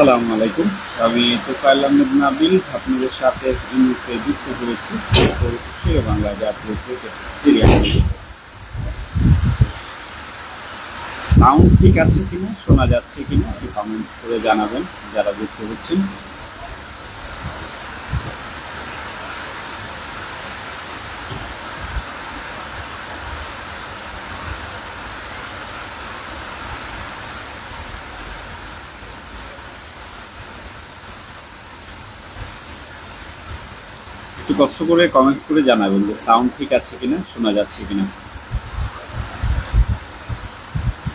আসসালামু আলাইকুম। আমি তোফাইল আহমেদ নাবিল, আপনাদের সাথে যুক্ত হয়েছি। বাংলা জাতীয় ক্রিকেট সাউন্ড ঠিক আছে কিনা, শোনা যাচ্ছে কিনা, একটু কমেন্টস করে জানাবেন। যারা যুক্ত হচ্ছেন কষ্ট করে কমেন্টস করে জানাবেন যে সাউন্ড ঠিক আছে কিনা, শোনা যাচ্ছে কিনা।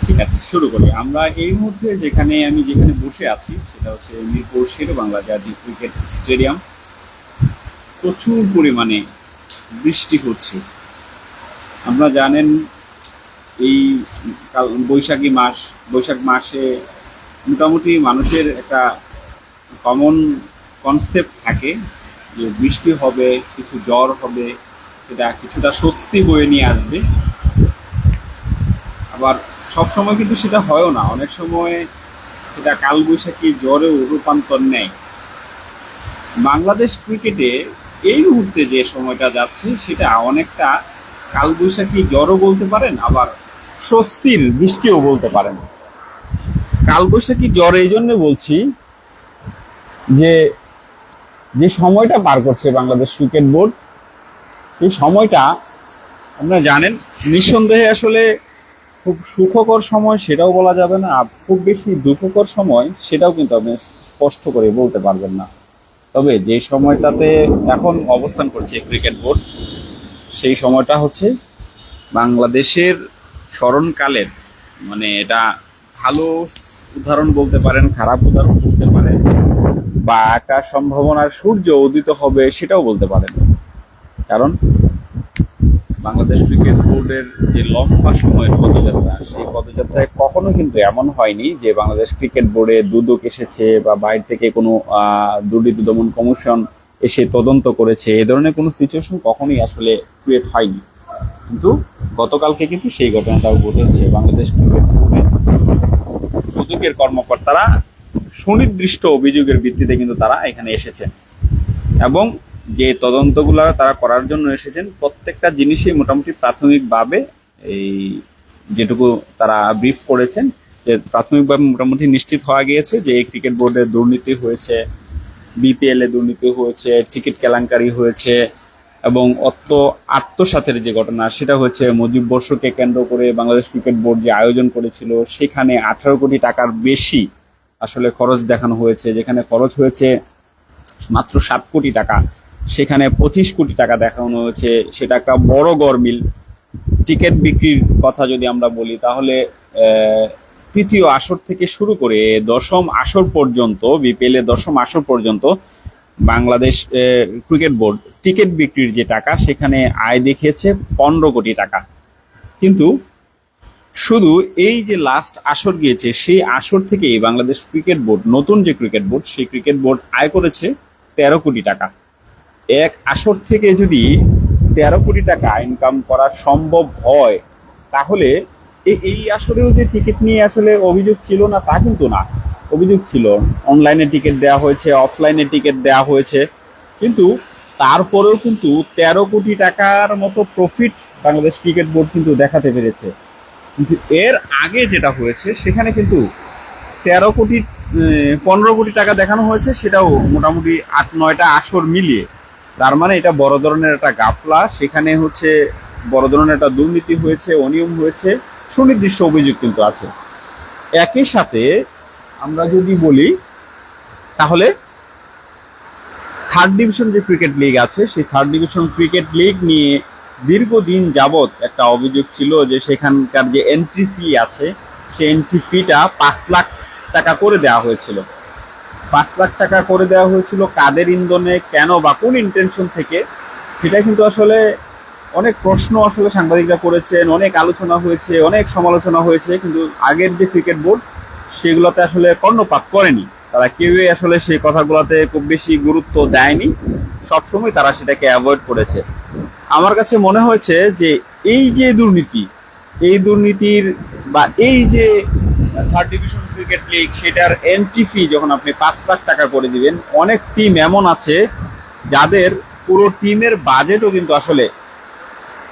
ঠিক আছে, শুরু করি। আমরা এই মুহূর্তে যেখানে আমি যেখানে বসে আছি, সেটা হচ্ছে মিরপুর শের বাংলা জাতীয় ক্রিকেট স্টেডিয়াম প্রচুর পরিমাণে বৃষ্টি হচ্ছে। আমরা জানেন, এই বৈশাখী মাস, বৈশাখ মাসে মোটামুটি মানুষের একটা কমন কনসেপ্ট থাকে। যে বৃষ্টি হবে, কিছু জ্বর হবে সেটা কিছুটা স্বস্তি বয়ে নিয়ে আসবে। আবার সব সময় কিন্তু সেটা হয়ও না। অনেক সময় সেটা কালবৈশাখী জ্বরেও রূপান্তর নেয় বাংলাদেশ ক্রিকেটে এই মুহূর্তে যে সময়টা যাচ্ছে, সেটা অনেকটা কালবৈশাখী জ্বরও বলতে পারেন, আবার স্বস্তির বৃষ্টিও বলতে পারেন। কালবৈশাখী জ্বর এই জন্য বলছি যে যে সময়টা পার করছে বাংলাদেশ ক্রিকেট বোর্ড, সেই সময়টা আপনারা জানেন, নিঃসন্দেহে আসলে খুব সুখকর সময় সেটাও বলা যাবে না, আর খুব বেশি দুঃখকর সময় সেটাও কিন্তু আপনি স্পষ্ট করে বলতে পারবেন না। তবে যে সময়টাতে এখন অবস্থান করছে ক্রিকেট বোর্ড, সেই সময়টা হচ্ছে বাংলাদেশের স্মরণকালের মানে এটা ভালো উদাহরণ বলতে পারেন, খারাপ উদাহরণ বা একটা সম্ভাবনার সূর্য উদিত হবে সেটাও বলতে পারেন। কারণ বাংলাদেশ ক্রিকেট বোর্ডের যে লম্বা সময়ের পদযাত্রা, সেই পদযাত্রায় কখনো কিন্তু এমন হয়নি যে বাংলাদেশ ক্রিকেট বোর্ডে দুদক এসেছে বা বাইরে থেকে কোনো দুর্নীতি দমন কমিশন এসে তদন্ত করেছে। এ ধরনের কোনো সিচুয়েশন কখনোই আসলে ক্রিয়েট হয়নি। কিন্তু গতকালকে কিন্তু সেই ঘটনাটাও ঘটেছে। বাংলাদেশ ক্রিকেট বোর্ডে দুদকের কর্মকর্তারা সুনির্দিষ্ট অভিযোগের ভিত্তিতে কিন্তু তারা এখানে এসেছেন এবং যে তদন্তগুলো তারা করার জন্য এসেছেন, প্রত্যেকটা জিনিসই মোটামুটি প্রাথমিকভাবে এই যেটুকু তারা ব্রিফ করেছেন, যে প্রাথমিকভাবে মোটামুটি নিশ্চিত হওয়া গিয়েছে যে ক্রিকেট বোর্ডে দুর্নীতি হয়েছে বিপিএল এ দুর্নীতি হয়েছে টিকিট কেলাঙ্কারি হয়েছে, এবং অত্য আত্মসাতের যে ঘটনা সেটা হচ্ছে মুজিব বর্ষকে কেন্দ্র করে বাংলাদেশ ক্রিকেট বোর্ড যে আয়োজন করেছিল, সেখানে আঠারো কোটি টাকার বেশি আসলে খরচ দেখানো হয়েছে, যেখানে খরচ হয়েছে মাত্র সাত কোটি টাকা, সেখানে পঁচিশ কোটি টাকা দেখানো হয়েছে, সেটা একটা বড় গরমিল। টিকিট বিক্রির কথা যদি আমরা বলি, তাহলে তৃতীয় আসর থেকে শুরু করে দশম আসর পর্যন্ত, বিপিএল দশম আসর পর্যন্ত বাংলাদেশ ক্রিকেট বোর্ড টিকিট বিক্রির যে টাকা, সেখানে আয় দেখিয়েছে পনেরো কোটি টাকা। কিন্তু শুধু এই যে লাস্ট আসর গিয়েছে, সেই আসর থেকেই বাংলাদেশ ক্রিকেট বোর্ড নতুন যে ক্রিকেট বোর্ড সেই ক্রিকেট বোর্ড আয় করেছে তেরো কোটি টাকা। এক আসর থেকে যদি তেরো কোটি টাকা ইনকাম করা সম্ভব হয়, তাহলে এই আসরেও যে টিকিট নিয়ে আসলে অভিযোগ ছিল না, তা কিন্তু না। অভিযোগ ছিল অনলাইনে টিকিট দেওয়া হয়েছে অফলাইনে টিকিট দেওয়া হয়েছে। কিন্তু তারপরেও কিন্তু তেরো কোটি টাকার মতো প্রফিট বাংলাদেশ ক্রিকেট বোর্ড কিন্তু দেখাতে পেরেছে। কিন্তু এর আগে যেটা হয়েছে, সেখানে কিন্তু তেরো কোটি পনেরো কোটি টাকা দেখানো হয়েছে, সেটাও মোটামুটি আট, নয়টা আসর মিলিয়ে। তার মানে এটা বড় ধরনের একটা গাফলা। সেখানে হচ্ছে বড় ধরনের একটা দুর্নীতি হয়েছে, অনিয়ম হয়েছে, সুনির্দিষ্ট অভিযোগ কিন্তু আছে। একই সাথে আমরা যদি বলি, তাহলে থার্ড ডিভিশন যে ক্রিকেট লিগ আছে, সেই থার্ড ডিভিশন ক্রিকেট লিগ নিয়ে দীর্ঘদিন যাবৎ একটা অভিযোগ ছিল যে সেখানকার যে এন্ট্রি ফি আছে, সেই এন্ট্রি ফিটা পাঁচ লাখ টাকা করে দেওয়া হয়েছিল। পাঁচ লাখ টাকা করে দেওয়া হয়েছিল কাদের ইন্ধনে, কেন বা কোন ইন্টেনশন থেকে, সেটা কিন্তু আসলে অনেক প্রশ্ন আসলে সাংবাদিকরা করেছেন, অনেক আলোচনা হয়েছে, অনেক সমালোচনা হয়েছে, কিন্তু আগের যে ক্রিকেট বোর্ড সেগুলোতে আসলে কর্ণপাত করেনি। তারা কেউই আসলে সেই কথাগুলোতে খুব বেশি গুরুত্ব দেয়নি। সবসময় তারা সেটাকে অ্যাভয়েড করেছে। আমার কাছে মনে হয়েছে যে এই যে দুর্নীতি, এই দুর্নীতির বা এই যে থার্ড ডিভিশন ক্রিকেট লিগ সেটার এন্ট্রি ফি যখন আপনি পাঁচ লাখ টাকা করে দিবেন, অনেক টিম এমন আছে যাদের পুরো টিমের বাজেটও কিন্তু আসলে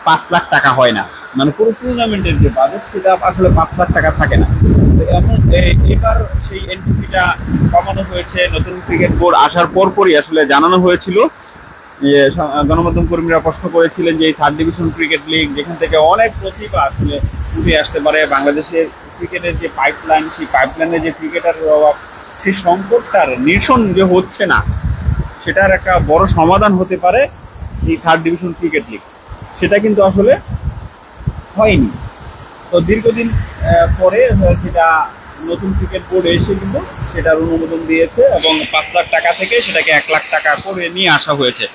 পাঁচ লাখ টাকা হয় না। মানে পুরো টুর্নামেন্টের যে বাজেট সেটা আসলে পাঁচ লাখ টাকা থাকে না। তো এমন, এ- এবার সেই এন্ট্রি ফিটা কমানো হয়েছে নতুন ক্রিকেট বোর্ড আসার পরপরই আসলে জানানো হয়েছিল। যে সা- গণমাধ্যম কর্মীরা প্রশ্ন করেছিলেন যে এই থার্ড ডিভিশন ক্রিকেট লিগ যেখান থেকে অনেক প্রতিভা আসলে উঠে আসতে পারে। বাংলাদেশের ক্রিকেটের যে পাইপলাইন সেই পাইপলাইনে যে ক্রিকেটারের অভাব সেই সংকটটার নিরসন যে হচ্ছে না, সেটার একটা বড় সমাধান হতে পারে এই থার্ড ডিভিশন ক্রিকেট লিগ সেটা কিন্তু আসলে হয়নি। তো দীর্ঘদিন পরে সেটা নতুন ক্রিকেট বোর্ড এসে কিন্তু সেটার অনুমোদন দিয়েছে এবং পাঁচ লাখ টাকা থেকে সেটাকে এক লাখ টাকা করে নিয়ে আসা হয়েছে।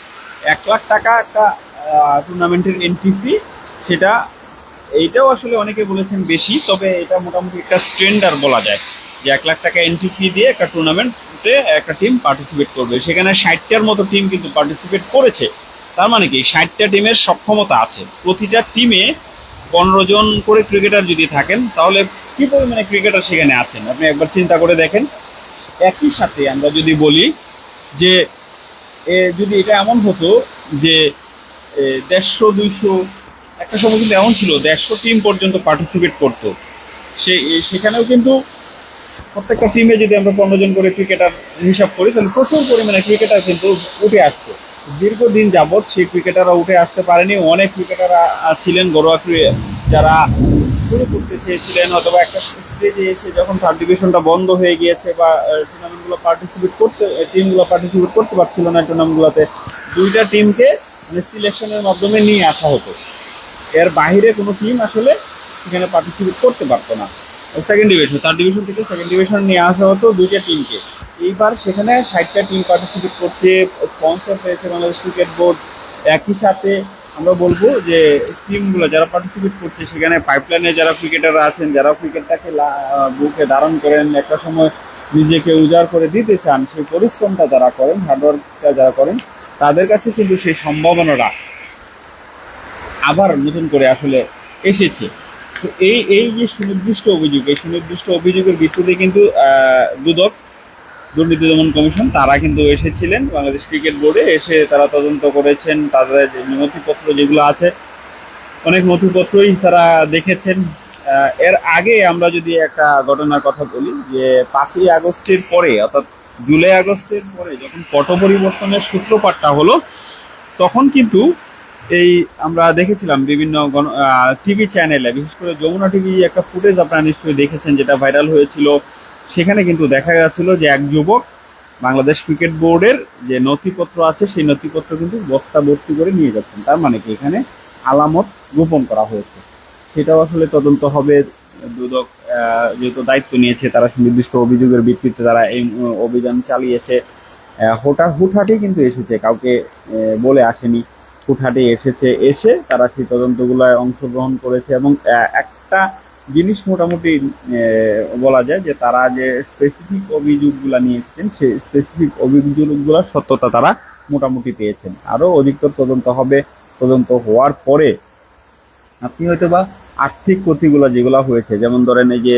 এক লাখ টাকা একটা টুর্নামেন্টের এন্ট্রি ফি সেটা, এইটাও আসলে অনেকে বলেছেন বেশি, তবে এটা মোটামুটি একটা স্ট্যান্ডার্ড বলা যায় যে এক লাখ টাকা এন্ট্রি ফি দিয়ে একটা টুর্নামেন্টে একটা টিম পার্টিসিপেট করবে। সেখানে ষাটটার মতো টিম কিন্তু পার্টিসিপেট করেছে। তার মানে কি? ষাটটা টিমের সক্ষমতা আছে। প্রতিটা টিমে পনেরো জন করে ক্রিকেটার যদি থাকেন, তাহলে কি পরিমাণে ক্রিকেটার সেখানে আছেন? আপনি একবার চিন্তা করে দেখেন। একই সাথে আমরা যদি বলি যে যদি এটা এমন হতো যে দেড়শো, দুইশো, একটা সময় কিন্তু এমন ছিল, দেড়শো টিম পর্যন্ত পার্টিসিপেট করতো। সে সেখানেও কিন্তু প্রত্যেকটা টিমে যদি আমরা পনেরো জন করে ক্রিকেটার হিসাব করি, তাহলে প্রচুর পরিমাণে ক্রিকেটার কিন্তু উঠে আসতো। দীর্ঘদিন যাবৎ সেই ক্রিকেটাররা উঠে আসতে পারেনি। অনেক ক্রিকেটাররা ছিলেন, ঘরোয়া যারা শুরু করতে চেয়েছিলেন অথবা একটা স্টেজে এসে যখন থার্ড ডিভিশনটা বন্ধ হয়ে গিয়েছে বা টুর্নামেন্টগুলো পার্টিসিপেট করতে টিমগুলো পার্টিসিপেট করতে পারছিল না টুর্নামেন্টগুলোতে দুইটা টিমকে মানে সিলেকশনের মাধ্যমে নিয়ে আসা হতো। এর বাইরে কোনো টিম আসলে সেখানে পার্টিসিপেট করতে পারতো না। সেকেন্ড ডিভিশন থার্ড ডিভিশন থেকে সেকেন্ড ডিভিশন নিয়ে আসা হতো দুইটা টিমকে এইবার সেখানে ষাটটা টিম পার্টিসিপেট করছে স্পন্সর পেয়েছে বাংলাদেশ ক্রিকেট বোর্ড একই সাথে আমরা বলব যে টিমগুলো যারা পার্টিসিপেট করছে, সেখানে পাইপলাইনে যারা ক্রিকেটাররা আছেন, যারা ক্রিকেটটাকে বুকে ধারণ করেন, একটা সময় নিজেকে উজাড় করে দিতে চান, সেই পরিশ্রমটা যারা করেন হার্ডওয়ার্কটা যারা করেন, তাদের কাছে কিন্তু সেই সম্ভাবনাটা আবার নতুন করে আসলে এসেছে। তো এই এই যে সুনির্দিষ্ট অভিযোগ, এই সুনির্দিষ্ট অভিযোগের ভিত্তিতে কিন্তু দুদক দুর্নীতি দমন কমিশন, তারা কিন্তু এসেছিলেন, বাংলাদেশ ক্রিকেট বোর্ডে এসে তারা তদন্ত করেছেন, তাদের নথিপত্র যেগুলো আছে, অনেক নথিপত্রই তারা দেখেছেন। এর আগে আমরা যদি একটা ঘটনার কথা বলি, যে পাঁচই আগস্টের পরে, অর্থাৎ জুলাই আগস্টের পরে যখন পট পরিবর্তনের সূত্রপাতটা হলো, তখন কিন্তু এই আমরা দেখেছিলাম বিভিন্ন গণ টিভি চ্যানেলে, বিশেষ করে যমুনা টিভি একটা ফুটেজ আপনারা নিশ্চয়ই দেখেছেন, যেটা ভাইরাল হয়েছিল। সেখানে কিন্তু দেখা যাচ্ছিল যে এক যুবক বাংলাদেশ ক্রিকেট বোর্ডের যে নথিপত্র আছে, সেই নথিপত্র কিন্তু বস্তা ভর্তি করে নিয়ে যাচ্ছেন। তার মানে কি? এখানে আলামত গোপন করা হয়েছে। সেটাও আসলে তদন্ত হবে। দুদক যেহেতু দায়িত্ব নিয়েছে, তারা সুনির্দিষ্ট অভিযোগের ভিত্তিতে তারা এই অভিযান চালিয়েছে। হঠাৎ হুটহাটে কিন্তু এসেছে। কাউকে বলে আসেনি। হুটহাটে এসেছে। এসে তারা সেই তদন্তগুলোয় অংশগ্রহণ করেছে এবং একটা জিনিস মোটামুটি বলা যায় যে তারা যে স্পেসিফিক অভিযোগগুলা নিয়েছেন, সেই স্পেসিফিক অভিযোগগুলোর সত্যতা তারা মোটামুটি পেয়েছেন। আরও অধিকতর তদন্ত হবে, তদন্ত হওয়ার পরে আপনি হয়তো বা আর্থিক ক্ষতিগুলো যেগুলো হয়েছে, যেমন ধরেন এই যে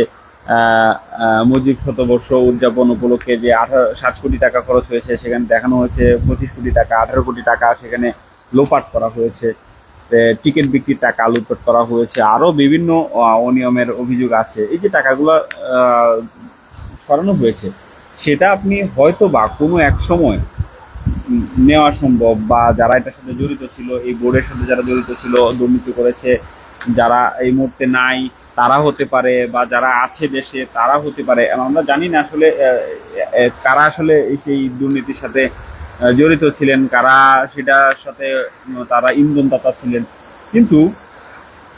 মুজিব শতবর্ষ উদযাপন উপলক্ষে যে আঠারো ষাট কোটি টাকা খরচ হয়েছে, সেখানে দেখানো হয়েছে পঁচিশ কোটি টাকা, আঠারো কোটি টাকা সেখানে লোপাট করা হয়েছে। টিকিট বিক্রির টাকা লুটপাট করা হয়েছে। আরও বিভিন্ন অনিয়মের অভিযোগ আছে। এই যে টাকাগুলো সরানো হয়েছে, সেটা আপনি হয়তো বা কোনো এক সময় নেওয়া সম্ভব বা যারা এটার সাথে জড়িত ছিল, এই বোর্ডের সাথে যারা জড়িত ছিল, দুর্নীতি করেছে, যারা এই মুহূর্তে নাই, তারা হতে পারে বা যারা আছে দেশে, তারা হতে পারে। আমরা জানি না আসলে কারা আসলে এই সেই দুর্নীতির সাথে জড়িত ছিলেন, কারা সেটার সাথে তারা ইন্ধনদাতা ছিলেন। কিন্তু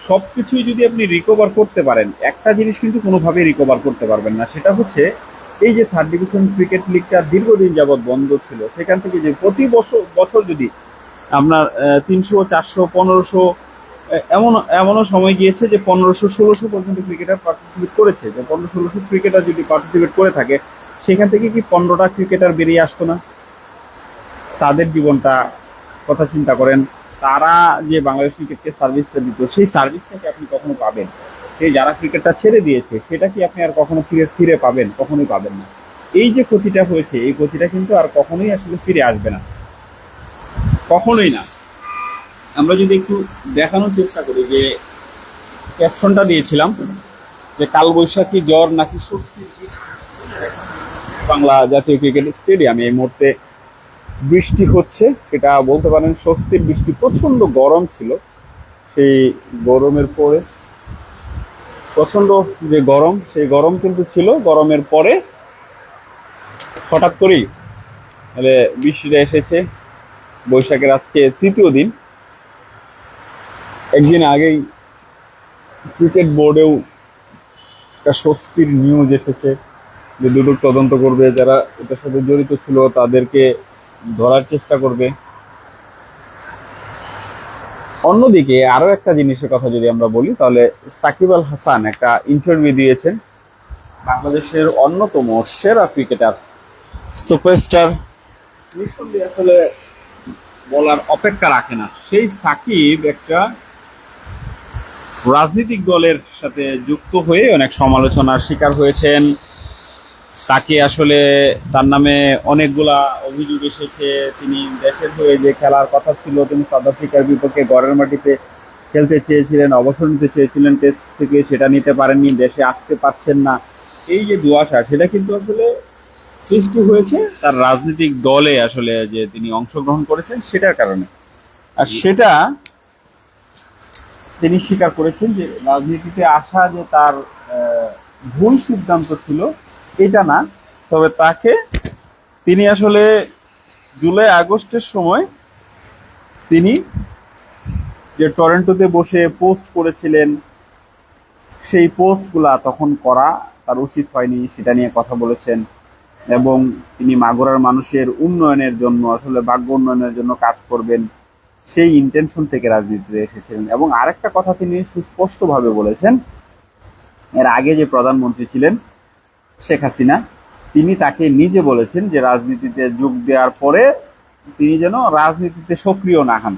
সবকিছুই যদি আপনি রিকভার করতে পারেন, একটা জিনিস কিন্তু কোনোভাবেই রিকভার করতে পারবেন না, সেটা হচ্ছে এই যে থার্ড ডিভিশন ক্রিকেট লিগটা দীর্ঘদিন যাবৎ বন্ধ ছিল, সেখান থেকে যে প্রতি বছর বছর যদি আপনার তিনশো, চারশো, পনেরোশো এমন, এমনও সময় গিয়েছে যে পনেরোশো, ষোলোশো পর্যন্ত ক্রিকেটার পার্টিসিপেট করেছে। যে পনেরো, ষোলোশো ক্রিকেটার যদি পার্টিসিপেট করে থাকে, সেখান থেকে কি পনেরোটা ক্রিকেটার বেরিয়ে আসতো না? তাদের জীবনটা কথা চিন্তা করেন, তারা যে বাংলাদেশ ক্রিকেটকে সার্ভিসটা দিত, সেই সার্ভিসটাকে আপনি কখনো পাবেন? সেই যারা ক্রিকেটটা ছেড়ে দিয়েছে, সেটা কি আপনি আর কখনো ফিরে ফিরে পাবেন? কখনোই পাবেন না। এই যে ক্ষতিটা হয়েছে, এই ক্ষতিটা কিন্তু আর কখনোই আসলে ফিরে আসবে না। কখনোই না। আমরা যদি একটু দেখানোর চেষ্টা করি যে ক্যাপশনটা দিয়েছিলাম, যে কালবৈশাখী জ্বর নাকি শক্তির বাংলা জাতীয় ক্রিকেট স্টেডিয়ামে এই মুহূর্তে বৃষ্টি হচ্ছে, সেটা বলতে পারেন স্বস্তির বৃষ্টি প্রচণ্ড গরম ছিল সেই গরমের পরে। প্রচণ্ড যে গরম, সেই গরম কিন্তু ছিল গরমের পরে। হঠাৎ করেই মানে বৃষ্টিটা এসেছে, বৈশাখের আজকে তৃতীয় দিন। একদিন আগেই ক্রিকেট বোর্ডেও একটা স্বস্তির নিউজ এসেছে যে দুদক তদন্ত করবে, যারা এটার সাথে জড়িত ছিল তাদেরকে ধরার চেষ্টা করবে। অন্যদিকে আরও একটা জিনিসের কথা যদি আমরা বলি, তাহলে সাকিব আল হাসান একটা ইন্টারভিউ দিয়েছেন বাংলাদেশের অন্যতম সেরা ক্রিকেটার সুপারস্টার আসলে বলার অপেক্ষা রাখে না। সেই সাকিব একটা রাজনৈতিক দলের সাথে যুক্ত হয়ে অনেক সমালোচনার শিকার হয়েছেন। তাকে আসলে তার নামে অনেকগুলা অভিযোগ এসেছে। তিনি দেশের হয়ে যে খেলার কথা ছিল, তিনি সাউথ আফ্রিকার বিপক্ষে গড়ের মাটিতে খেলতে চেয়েছিলেন, অবসর নিতে চেয়েছিলেন টেস্ট থেকে সেটা নিতে পারেননি, দেশে আসতে পারছেন না। এই যে দুয়াশা সেটা কিন্তু আসলে সৃষ্টি হয়েছে তার রাজনৈতিক দলে আসলে যে তিনি অংশগ্রহণ করেছেন সেটার কারণে। আর সেটা তিনি স্বীকার করেছেন যে রাজনীতিতে আসা যে তার ভুল সিদ্ধান্ত ছিল এটা না, তবে তাকে তিনি আসলে জুলাই আগস্টের সময় তিনি যে টরেন্টোতে বসে পোস্ট করেছিলেন, সেই পোস্টগুলা তখন করা তার উচিত হয়নি, সেটা নিয়ে কথা বলেছেন। এবং তিনি মাগুরার মানুষের উন্নয়নের জন্য, আসলে ভাগ্য উন্নয়নের জন্য কাজ করবেন, সেই ইন্টেনশন থেকে রাজনীতিতে এসেছিলেন। এবং আরেকটা কথা তিনি সুস্পষ্টভাবে বলেছেন, এর আগে যে প্রধানমন্ত্রী ছিলেন শেখ হাসিনা, তিনি তাকে নিজে বলেছেন যে রাজনীতিতে যোগ দেওয়ার পরে তিনি যেন রাজনীতিতে সক্রিয় না হন।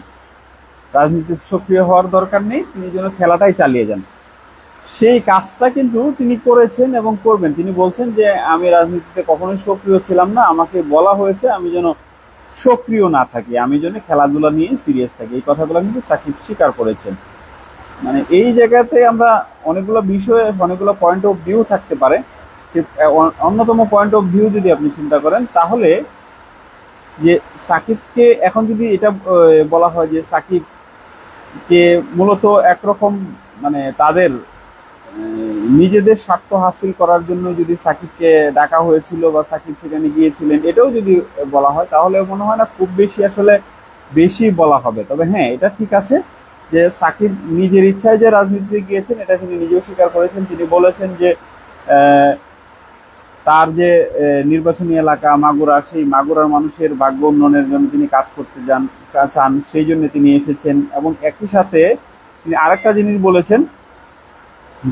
রাজনীতিতে সক্রিয় হওয়ার দরকার নেই, তিনি যেন খেলাটাই চালিয়ে যান। সেই কাজটা কিন্তু তিনি করেছেন এবং করবেন। তিনি বলছেন যে, আমি রাজনীতিতে কখনোই সক্রিয় ছিলাম না। আমাকে বলা হয়েছে আমি যেন সক্রিয় না থাকি। আমি যেন খেলাধুলা নিয়ে সিরিয়াস থাকি। এই কথাগুলো কিন্তু সাকিব স্বীকার করেছেন। মানে এই জায়গাতে আমরা অনেকগুলো বিষয়ে, অনেকগুলো পয়েন্ট অফ ভিউ থাকতে পারে। অন্যতম পয়েন্ট অফ ভিউ যদি আপনি চিন্তা করেন, তাহলে যে সাকিবকে এখন যদি এটা বলা হয় যে সাকিবকে মূলত একরকম মানে তাদের নিজেদের স্বার্থ হাসিল করার জন্য যদি সাকিবকে ডাকা হয়েছিল বা সাকিব সেখানে গিয়েছিলেন, এটাও যদি বলা হয়, তাহলে মনে হয় না খুব বেশি আসলে বেশি বলা হবে। তবে হ্যাঁ এটা ঠিক আছে যে সাকিব নিজের ইচ্ছায় যে রাজনীতিতে গিয়েছেন, এটা তিনি নিজেও স্বীকার করেছেন। তিনি বলেছেন যে তার যে নির্বাচনী এলাকা মাগুরা, সেই মাগুরার মানুষের ভাগ্য উন্নয়নের জন্য তিনি কাজ করতে যান চান, সেই জন্য তিনি এসেছেন। এবং একই সাথে তিনি আরেকটা জিনিস বলেছেন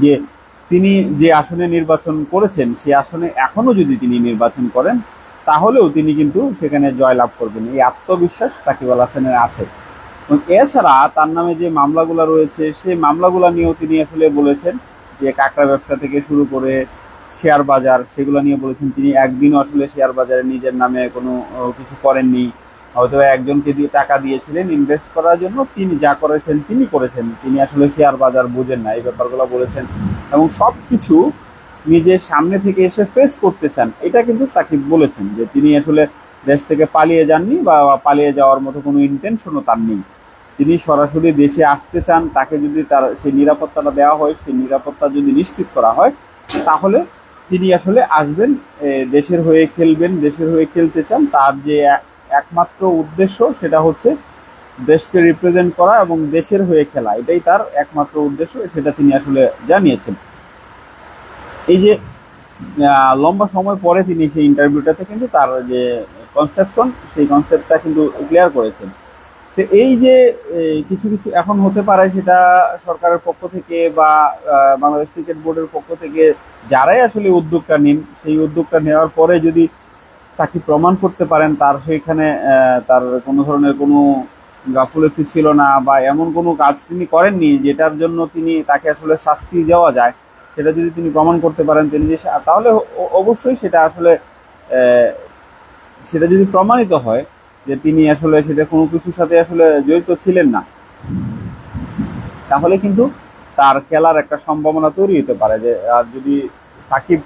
যে, তিনি যে আসনে নির্বাচন করেছেন সেই আসনে এখনও যদি তিনি নির্বাচন করেন, তাহলেও তিনি কিন্তু সেখানে জয়লাভ করবেন। এই আত্মবিশ্বাস সাকিব আল হাসানের আছে। এবং এছাড়া তার নামে যে মামলাগুলো রয়েছে, সেই মামলাগুলো নিয়েও তিনি আসলে বলেছেন যে, কাঁকড়া ব্যবসা থেকে শুরু করে শেয়ার বাজার, সেগুলো নিয়ে বলেছেন তিনি। একদিনও আসলে শেয়ার বাজারে নিজের নামে কোনো কিছু করেননি। হয়তো একজনকে দিয়ে টাকা দিয়েছিলেন ইনভেস্ট করার জন্য, তিনি যা করেছেন তিনি করেছেন। তিনি আসলে শেয়ার বাজার বোঝেন না, এই ব্যাপারগুলো বলেছেন। এবং সব কিছু নিজের সামনে থেকে এসে ফেস করতে চান, এটা কিন্তু সাকিব বলেছেন যে তিনি আসলে দেশ থেকে পালিয়ে যাননি বা পালিয়ে যাওয়ার মতো কোনো ইন্টেনশনও তার নেই। তিনি সরাসরি দেশে আসতে চান, তাকে যদি তার, সেই নিরাপত্তাটা দেওয়া হয়, সেই নিরাপত্তা যদি নিশ্চিত করা হয়, তাহলে তিনি আসলে আসবেন দেশের হয়ে খেলবেন, দেশের হয়ে খেলতে চান, তার যে এক- একমাত্র উদ্দেশ্য সেটা হচ্ছে দেশকে রিপ্রেজেন্ট করা এবং দেশের হয়ে খেলা। এটাই তার একমাত্র উদ্দেশ্য, সেটা তিনি আসলে জানিয়েছেন। এই যে লম্বা সময় পরে তিনি সেই ইন্টারভিউটাতে কিন্তু তার যে কনসেপশন সেই কনসেপ্টটা কিন্তু ক্লিয়ার করেছেন। তো এই যে কিছু কিছু এখন হতে পারে সেটা সরকারের পক্ষ থেকে বা বাংলাদেশ ক্রিকেট বোর্ডের পক্ষ থেকে যারাই আসলে উদ্যোগটা নিন, সেই উদ্যোগটা নেওয়ার পরে যদি সাকিব প্রমাণ করতে পারেন, তার সেইখানে তার কোনো ধরনের কোনো গাফুলতি ছিল না বা এমন কোনো কাজ তিনি করেননি যেটার জন্য তিনি তাকে আসলে শাস্তি দেওয়া যায়, সেটা যদি তিনি প্রমাণ করতে পারেন তিনি যে তাহলে অবশ্যই সেটা আসলে সেটা যদি প্রমাণিত হয় যে তিনি আসলে সেটা কোনো কিছুর সাথে আসলে জড়িত ছিলেন না। তাহলে কিন্তু তার খেলার একটা সম্ভাবনা তৈরি হতে পারে যে, আর যদি সাকিব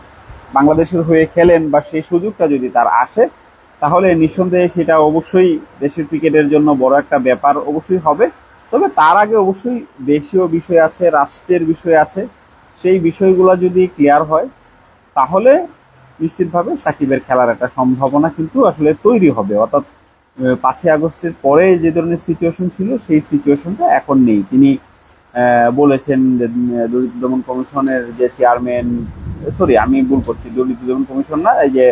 বাংলাদেশের হয়ে খেলেন বা সেই সুযোগটা যদি তার আসে, তাহলে নিঃসন্দেহে সেটা অবশ্যই দেশের ক্রিকেটের জন্য বড় একটা ব্যাপার অবশ্যই হবে। তবে তার আগে অবশ্যই দেশীয় বিষয় আছে, রাষ্ট্রের বিষয় আছে, সেই বিষয়গুলো যদি ক্লিয়ার হয়, তাহলে নিশ্চিতভাবে সাকিবের খেলার একটা সম্ভাবনা কিন্তু আসলে তৈরি হবে। অর্থাৎ পাঁচই আগস্টের পরে যে ধরনের সিচুয়েশন ছিল, সেই সিচুয়েশনটা এখন নেই। তিনি বলেছেন দুর্নীতি দমন কমিশনের যে চেয়ারম্যান সরি আমি ভুল করছি দুর্নীতি দমন কমিশন না, এই যে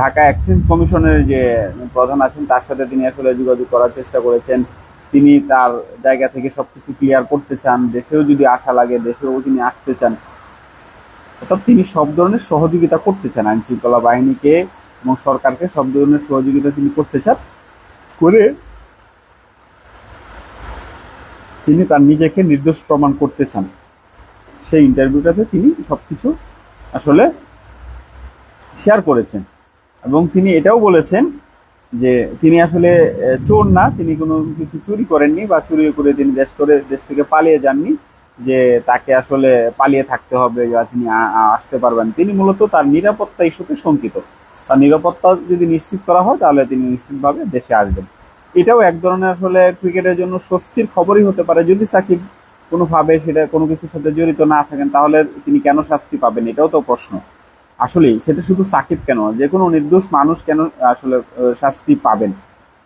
ঢাকা এক্সচেঞ্জ কমিশনের যে প্রধান আছেন, তার সাথে তিনি আসলে যোগাযোগ করার চেষ্টা করেছেন। তিনি তার জায়গা থেকে সবকিছু ক্লিয়ার করতে চান, দেশেও যদি আশা লাগে, দেশেও তিনি আসতে চান। অর্থাৎ তিনি সব ধরনের সহযোগিতা করতে চান আইন শৃঙ্খলা বাহিনীকে। এবং সরকারকে সব ধরনের সহযোগিতা তিনি করতে চান, করে তিনি তার নিজেকে নির্দোষ প্রমাণ করতে চান। সেই ইন্টারভিউটাতে তিনি সবকিছু আসলে শেয়ার করেছেন। এবং তিনি এটাও বলেছেন যে তিনি আসলে চোর না, তিনি কোনো কিছু চুরি করেননি বা চুরি করে তিনি দেশ করে, দেশ থেকে পালিয়ে যাননি যে তাকে আসলে পালিয়ে থাকতে হবে বা তিনি আসতে পারবেন। তিনি মূলত তার নিরাপত্তা ইস্যুতে শঙ্কিত। তার নিরাপত্তা যদি নিশ্চিত করা হয়, তাহলে তিনি নিশ্চিতভাবে দেশে আসবেন। এটাও এক ধরনের আসলে ক্রিকেটের জন্য স্বস্তির খবরই হতে পারে। যদি সাকিব কোনোভাবে সেটা কোনো কিছুর সাথে জড়িত না থাকেন, তাহলে তিনি কেন শাস্তি পাবেন? এটাও তো প্রশ্ন। আসলে সেটা শুধু সাকিব কেন, যে কোনো নির্দোষ মানুষ কেন আসলে শাস্তি পাবেন?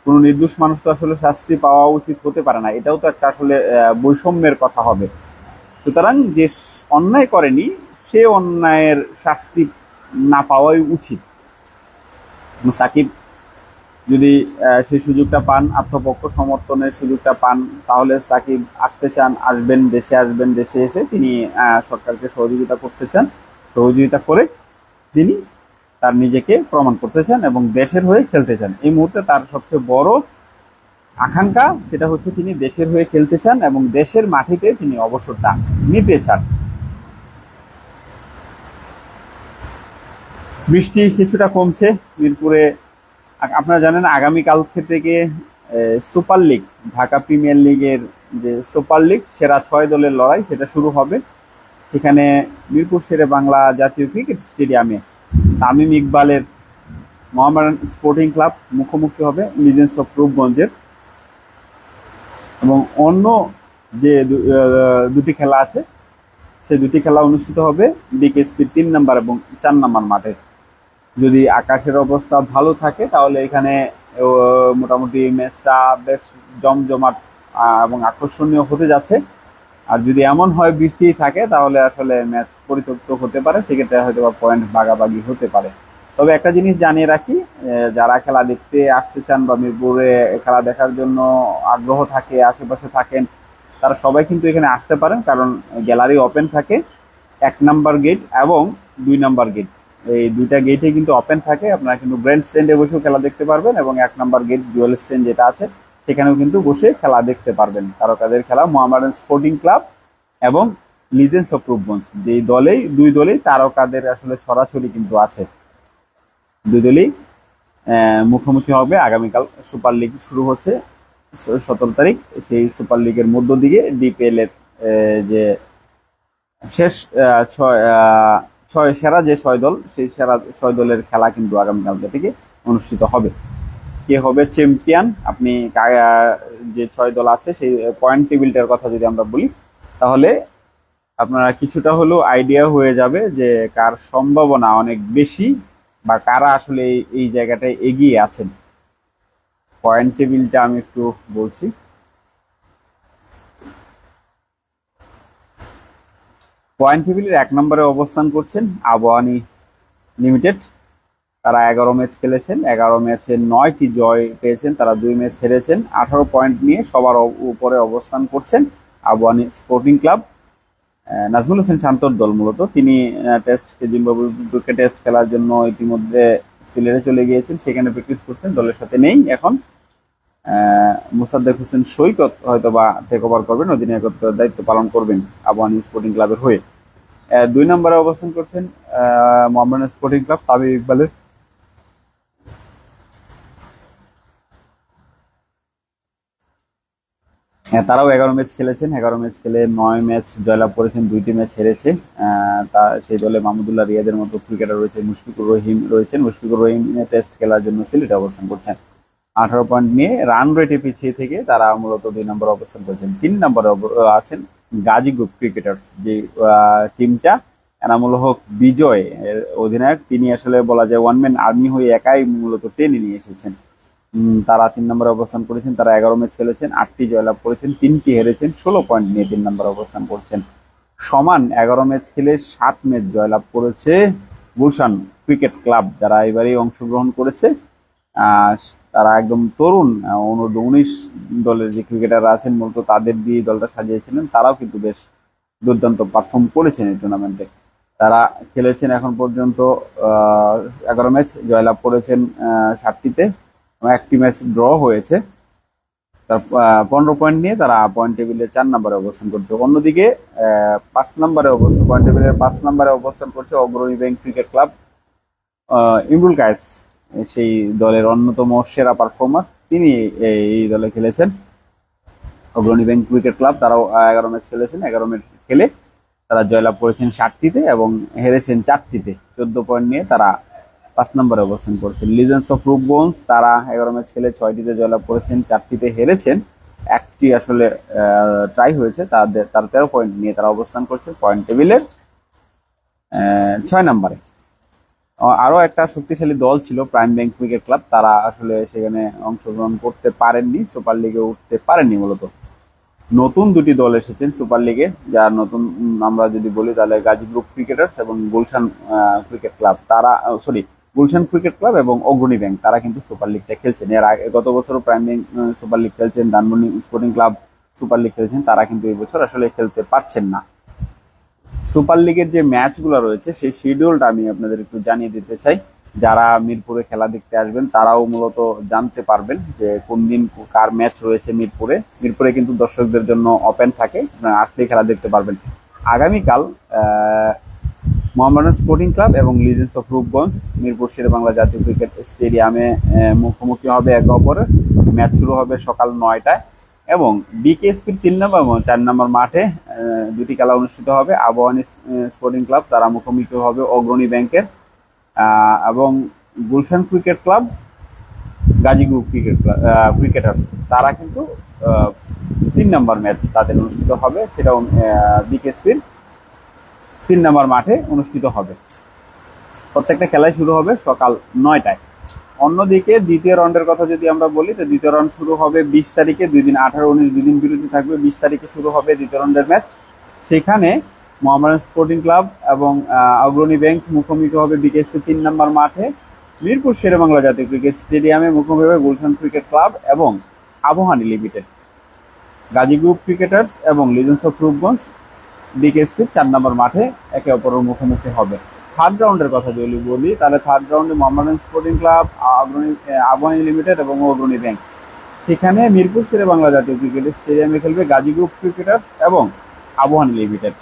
কোনো নির্দোষ মানুষ তো আসলে শাস্তি পাওয়া উচিত হতে পারে না। এটাও তো একটা আসলে বৈষম্যের কথা হবে। সুতরাং যে অন্যায় করেনি, সে অন্যায়ের শাস্তি না পাওয়াই উচিত। সাকিব যদি সেই সুযোগটা পান, আত্মপক্ষ সমর্থনের সুযোগটা পান, তাহলে সাকিব আসতে চান, আসবেন, দেশে আসবেন, দেশে এসে তিনি সরকারকে সহযোগিতা করতে চান। সহযোগিতা করে তিনি তার নিজেকে প্রমাণ করতে চান এবং দেশের হয়ে খেলতে চান। এই মুহূর্তে তার সবচেয়ে বড় আকাঙ্ক্ষা সেটা হচ্ছে তিনি দেশের হয়ে খেলতে চান এবং দেশের মাটিতে তিনি অবসরটা নিতে চান। বৃষ্টি কিছুটা কমছে। মিরপুরে আপনারা জানেন আগামীকাল থেকে সুপার লিগ, ঢাকা প্রিমিয়ার লিগের যে সুপার লিগ, সেরা ছয় দলের লড়াই সেটা শুরু হবে। সেখানে মিরপুর শেরে বাংলা জাতীয় ক্রিকেট স্টেডিয়ামে তামিম ইকবালের মোহামেডান স্পোর্টিং ক্লাব মুখোমুখি হবে লিজেন্স অফ রূপগঞ্জের। এবং অন্য যে দুটি খেলা আছে সেই দুটি খেলা অনুষ্ঠিত হবে বিকেএসপি তিন নাম্বার এবং চার নাম্বার মাঠে। যদি আকাশের অবস্থা ভালো থাকে, তাহলে এখানে মোটামুটি ম্যাচটা বেশ জমজমাট এবং আকর্ষণীয় হতে যাচ্ছে। আর যদি এমন হয় বৃষ্টি থাকে, তাহলে আসলে ম্যাচ পরিত্যক্ত হতে পারে, সেক্ষেত্রে হয়তো বা পয়েন্ট ভাগাভাগি হতে পারে। তবে একটা জিনিস জানিয়ে রাখি যারা খেলা দেখতে আসতে চান বা মিরপুরে খেলা দেখার জন্য আগ্রহ থাকে, আশেপাশে থাকেন, তারা সবাই কিন্তু এখানে আসতে পারেন, কারণ গ্যালারি ওপেন থাকে, এক নাম্বার গেট এবং দুই নাম্বার গেট। এই দুইটা গেটে কিন্তু ওপেন থাকে। আপনারা কিন্তু গ্র্যান্ড স্ট্যান্ডে বসেও খেলা দেখতে পারবেন এবং এক নাম্বার গেট জুয়েল স্ট্যান্ড যেটা আছে, সেখানেও কিন্তু বসে খেলা দেখতে পারবেন। তারকাদের খেলা মোহামেডান স্পোর্টিং ক্লাব এবং লিজেন্স অফ রূপগঞ্জ যেই দলেই, দুই দলেই তারকাদের আসলে ছড়াছড়ি কিন্তু আছে। দুই দলই মুখোমুখি হবে। আগামীকাল সুপার লিগ শুরু হচ্ছে। সতেরো তারিখ, সেই সুপার লিগের মধ্য দিকে ডিপিএল এর যে শেষ ছয় ছয় সেরা যে ছয় দল, সেই সেরা ছয় দলের খেলা কিন্তু আগামীকালকে থেকে অনুষ্ঠিত হবে। কে হবে চ্যাম্পিয়ন আপনি যে ছয় দল আছে, সেই পয়েন্ট টেবিলটার কথা যদি আমরা বলি, তাহলে আপনারা কিছুটা হলেও আইডিয়া হয়ে যাবে যে কার সম্ভাবনা অনেক বেশি বা কারা আসলে এই- জায়গাটায় এগিয়ে আছেন। পয়েন্ট টেবিলটা আমি একটু বলছি। পয়েন্ট টেবিলের এক নম্বরে অবস্থান করছেন আবহানি লিমিটেড। তারা এগারো ম্যাচ খেলেছেন। এগারো ম্যাচে নয়টি জয় পেয়েছেন। তারা দুই ম্যাচ হেরেছেন। আঠারো পয়েন্ট নিয়ে সবার উপরে অবস্থান করছেন আবহানি স্পোর্টিং ক্লাব নাজমুল হোসেন শান্তর দল মূলত। তিনি টেস্ট জিম্বাবুয়ে টেস্ট খেলার জন্য ইতিমধ্যে সিলেটে চলে গিয়েছেন। সেখানে প্র্যাকটিস করছেন। দলের সাথে নেই এখন। মোসাদ্দেক হোসেন সৈকত হয়তো বা টেক ওভার করবেন। অধিনায়কত্বের দায়িত্ব পালন করবেন আবহানী স্পোর্টিং ক্লাবের হয়ে। দুই নম্বরে অবস্থান করছেন মোহামেডান স্পোর্টিং ক্লাব তাবিব ইকবালের। হ্যাঁ, তারাও এগারো ম্যাচ খেলেছেন এগারো ম্যাচ খেলে নয় ম্যাচ জয়লাভ করেছেন দুইটি ম্যাচ হেরেছে। তা সেই দলে মাহমুদুল্লাহ রিয়াদের মতো ক্রিকেটার রয়েছে মুশফিকুর রহিম রয়েছেন মুশফিকুর রহিম টেস্ট খেলার জন্য সিলেটে অবস্থান করছেন। আঠারো পয়েন্ট নিয়ে রান রেটে পিছিয়ে থেকে তারা মূলত দুই নম্বর অবস্থান করেছেন। তিন নম্বরে আছেন গাজী গ্রুপ ক্রিকেটার্স যে টিমটা এনামুল হক বিজয় এর অধিনায়ক। তিনি আসলে বলা যায় ওয়ান ম্যান আর্মি হয়ে একাই মূলত টেনে নিয়ে এসেছেন। তারা তিন নম্বরে অবস্থান করেছেন। তারা এগারো ম্যাচ খেলেছেন, আটটি জয়লাভ করেছেন, তিনটি হেরেছেন, ষোলো পয়েন্ট নিয়ে তিন নম্বরে অবস্থান করছেন। সমান এগারো ম্যাচ খেলে সাত ম্যাচ জয়লাভ করেছে গুলশান ক্রিকেট ক্লাব যারা এবারেই অংশগ্রহণ করেছে। তারা একদম তরুণ অনূর্ধ্ব উনিশ দলের যে ক্রিকেটাররা আছেন মূলত তাদের দিয়ে দলটা সাজিয়েছিলেন। তারাও কিন্তু বেশ দুর্দান্ত পারফর্ম করেছেন এই টুর্নামেন্টে তারা খেলেছেন এখন পর্যন্ত এগারো ম্যাচ জয়লাভ করেছেন সাতটিতে। একটি ম্যাচ ড্র হয়েছে। তার পনেরো পয়েন্ট নিয়ে তারা পয়েন্ট টেবিলে চার নম্বরে অবস্থান করছে। অন্যদিকে পাঁচ নম্বরে অবস্থান পয়েন্ট টেবিলের পাঁচ নম্বরে অবস্থান করছে Agrani bank cricket club Imrul Kayes. সেই দলের অন্যতম সেরা পারফর্মার তিনি এই দলে খেলেছেন। অগ্রণী ব্যাংক ক্রিকেট ক্লাব তারাও এগারো ম্যাচ খেলেছেন। এগারো ম্যাচ খেলে তারা জয়লাভ করেছেন ষাটটিতে এবং হেরেছেন চারটিতে। চোদ্দ পয়েন্ট নিয়ে তারা পাঁচ নম্বরে অবস্থান করছেন। লিজেন্স অফ রূপগঞ্জ তারা এগারো ম্যাচ খেলে ছয়টিতে জয়লাভ করেছেন, চারটিতে হেরেছেন। একটি আসলে ট্রাই হয়েছে। তাদের, তার তেরো পয়েন্ট নিয়ে তারা অবস্থান করছে। পয়েন্ট টেবিলের ছয় নম্বরে। আ- আরও একটা শক্তিশালী দল ছিল প্রাইম ব্যাংক ক্রিকেট ক্লাব। তারা আসলে সেখানে অংশগ্রহণ করতে পারেননি, সুপার লিগে উঠতে পারেননি মূলত। নতুন দুটি দল এসেছেন সুপার লিগে, যার নতুন আমরা যদি বলি তাহলে গাজী গ্রুপ ক্রিকেটার্স এবং গুলশান ক্রিকেট ক্লাব। তারা সরি গুলশান ক্রিকেট ক্লাব এবং অগ্রণী ব্যাংক, তারা কিন্তু সুপার লিগটা খেলছেন। এর আগে, গত বছর প্রাইম ব্যাংক সুপার লিগ খেলছেন, Dhanmondi sporting club super league খেলছেন, তারা কিন্তু এই বছর আসলে খেলতে পারছেন না। সুপার লিগের যে ম্যাচগুলো রয়েছে সেই শিডিউলটা আমি আপনাদের একটু জানিয়ে দিতে চাই। যারা মিরপুরে খেলা দেখতে আসবেন তারাও মূলত জানতে পারবেন যে কোন দিন কার ম্যাচ রয়েছে মিরপুরে। মিরপুরে কিন্তু দর্শকদের জন্য ওপেন থাকে আসলেই খেলা দেখতে পারবেন। আগামীকাল আহ, মোহামেডান স্পোর্টিং ক্লাব এবং লিজেন্স অফ রূপগঞ্জ মিরপুর শেরেবাংলা জাতীয় ক্রিকেট স্টেডিয়ামে মুখোমুখি হবে একে অপরের। ম্যাচ শুরু হবে সকাল নয়টায়। এবং বিকেএসপির তিন নম্বর এবং চার নম্বর মাঠে দুটি খেলা অনুষ্ঠিত হবে। আবহানী স্পোর্টিং ক্লাব তারা মুখোমুখি হবে অগ্রণী ব্যাংকের এবং Gulshan cricket club Gazi group cricket cricketers তারা কিন্তু তিন নম্বর ম্যাচ তাদের অনুষ্ঠিত হবে, সেটাও বিকেএসপির তিন নম্বর মাঠে অনুষ্ঠিত হবে। প্রত্যেকটা খেলাই শুরু হবে সকাল নয়টায়। অন্যদিকে দ্বিতীয় রাউন্ডের কথা যদি আমরা বলি, তো দ্বিতীয় রাউন্ড শুরু হবে বিশ তারিখে, দুই দিন আঠারো, উনিশ, দুই দিন বিরতি থাকবে, বিশ তারিখে শুরু হবে দ্বিতীয় রাউন্ডের ম্যাচ সেখানে মোহামেডান স্পোর্টিং ক্লাব এবং অগ্রণী ব্যাংক মুখোমুখি হবে বিকেএসসি তিন নম্বর মাঠে। মিরপুর শেরেবাংলা জাতীয় ক্রিকেট স্টেডিয়ামে মুখোমুখি হবে গুলশান ক্রিকেট ক্লাব এবং Abahani limited Gazi group cricketers এবং লিজেন্স অফ রূপগঞ্জ বিকেএসপির চার নম্বর মাঠে একে অপরের মুখোমুখি হবে। থার্ড রাউন্ডের কথা যদি বলি, তাহলে থার্ড রাউন্ডে Mohammedan sporting club Agrani Abahani limited এবং অগ্রণী ব্যাংক সেখানে মিরপুর শেরে বাংলা জাতীয় ক্রিকেট স্টেডিয়ামে খেলবে গাজী গ্রুপ ক্রিকেটার্স এবং আবহানী লিমিটেড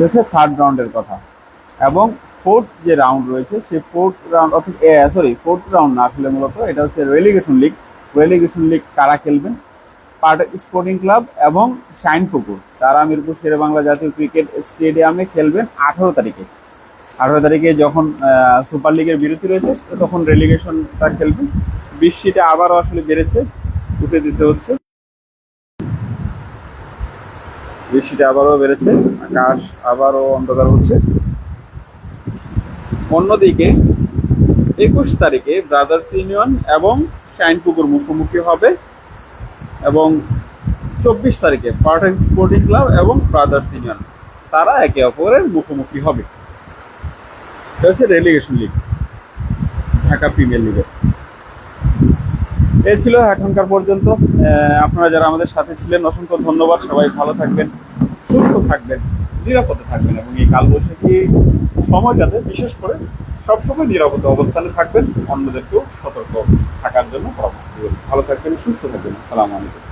হচ্ছে থার্ড রাউন্ডের কথা। এবং ফোর্থ যে রাউন্ড রয়েছে সেই ফোর্থ রাউন্ড অর্থাৎ সরি ফোর্থ রাউন্ড না খেলে মূলত এটা হচ্ছে রেলিগেশন লিগ রেলিগেশন লিগ কারা খেলবেন? পার্ট স্পোর্টিং ক্লাব এবং শাইনপুকুর তারা মিরপুর শেরে বাংলা জাতীয় ক্রিকেট স্টেডিয়ামে খেলবেন আঠারো তারিখে। আঠারো তারিখে যখন সুপার লিগের বিরতি রয়েছে, তখন রেলিগেশনটা খেলবে। বৃষ্টিটা আবারও আসলে বেড়েছে, উঠে দিতে হচ্ছে। বৃষ্টিটা আবারও বেড়েছে, আকাশ আবারও অন্ধকার হচ্ছে। অন্যদিকে, একুশ তারিখে ব্রাদার্স ইউনিয়ন এবং শাইনপুকুর মুখোমুখি হবে এবং চব্বিশ তারিখে পার্টেন স্পোর্টিং ক্লাব এবং ব্রাদার্স ইউনিয়ন তারা একে অপরের মুখোমুখি হবে। হচ্ছে রেলিগেশন লিগ ঢাকা প্রিমিয়ার লিগের এই ছিল এখনকার পর্যন্ত। আপনারা যারা আমাদের সাথে ছিলেন, অসংখ্য ধন্যবাদ। সবাই ভালো থাকবেন, সুস্থ থাকবেন, নিরাপদে থাকবেন এবং এই কালবৈশাখী সময়টাতে বিশেষ করে সবসময় নিরাপদে অবস্থানে থাকবেন, অন্যদেরকেও সতর্ক থাকার জন্য পরামর্শ ভালো থাকবেন, সুস্থ থাকবেন। আসসালামু আলাইকুম।